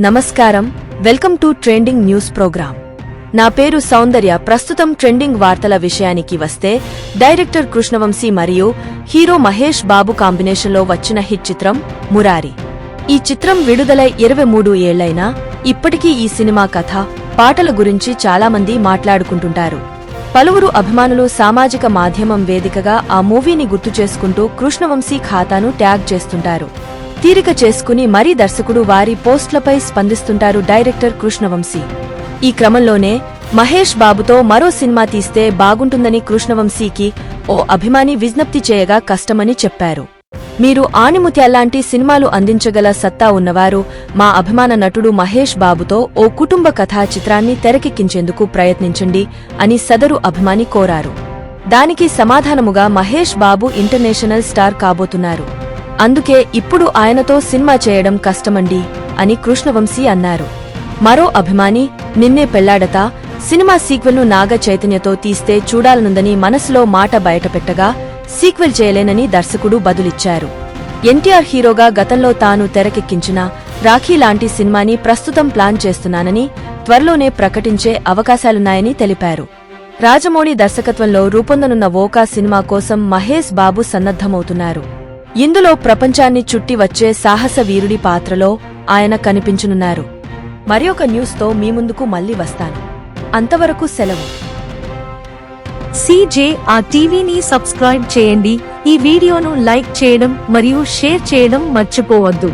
నమస్కారం. Welcome to trending news programme నా పేరు సౌందర్య. ప్రస్తుతం ట్రెండింగ్ వార్తల విషయానికి వస్తే డైరెక్టర్ కృష్ణవంశీ మరియు హీరో మహేష్ బాబు కాంబినేషన్లో వచ్చిన హిట్ చిత్రం మురారి. ఈ చిత్రం విడుదలై ఇరవై మూడు ఏళ్ళైనా ఇప్పటికీ ఈ సినిమా కథ పాటల గురించి చాలామంది మాట్లాడుకుంటుంటారు. పలువురు అభిమానులు సామాజిక మాధ్యమం వేదికగా ఆ మూవీని గుర్తు చేసుకుంటూ కృష్ణవంశీ ఖాతాను ట్యాగ్ చేస్తుంటారు. తీరిక చేసుకుని మరీ దర్శకుడు వారి పోస్ట్లపై స్పందిస్తుంటారు డైరెక్టర్ కృష్ణవంశీ. ఈ క్రమంలోనే మహేష్ బాబుతో మరో సినిమా తీస్తే బాగుంటుందని కృష్ణవంశీకి ఓ అభిమాని విజ్ఞప్తి చేయగా కష్టమని చెప్పారు. మీరు ఆణిముత్యాల్లాంటి సినిమాలు అందించగల సత్తా ఉన్నవారు మా అభిమాన నటుడు మహేష్ బాబుతో ఓ కుటుంబ కథా చిత్రాన్ని తెరకెక్కించేందుకు ప్రయత్నించండి అని సదరు అభిమాని కోరారు. దానికి సమాధానముగా మహేష్ బాబు ఇంటర్నేషనల్ స్టార్ కాబోతున్నారు. అందుకే ఇప్పుడు ఆయనతో సినిమా చేయడం కష్టమండి అని కృష్ణవంశీ అన్నారు. మరో అభిమాని నిన్నే పెళ్ళాడతా సినిమా సీక్వెల్ను నాగ చైతన్యతో తీస్తే చూడాలనుందని మనసులో మాట బయటపెట్టగా సీక్వెల్ చేయలేనని దర్శకుడు బదులిచ్చారు. ఎన్టీఆర్ హీరోగా గతంలో తాను తెరకెక్కించిన రాఖీ లాంటి సినిమాని ప్రస్తుతం ప్లాన్ చేస్తున్నానని త్వరలోనే ప్రకటించే అవకాశాలున్నాయని తెలిపారు. రాజమౌళి దర్శకత్వంలో రూపొందనున్న ఓకా సినిమా కోసం మహేష్ బాబు సన్నద్ధమవుతున్నారు. ఇందులో ప్రపంచాన్ని చుట్టి వచ్చే సాహస వీరుడి పాత్రలో ఆయన కనిపించనున్నారు. మరి ఒక న్యూస్తో మీ ముందుకు మళ్ళీ వస్తాను. అంతవరకు సెలవు. సీజే ఆ టీవీని సబ్స్క్రైబ్ చేయండి. ఈ వీడియోను లైక్ చేయడం మరియు షేర్ చేయడం మర్చిపోవద్దు.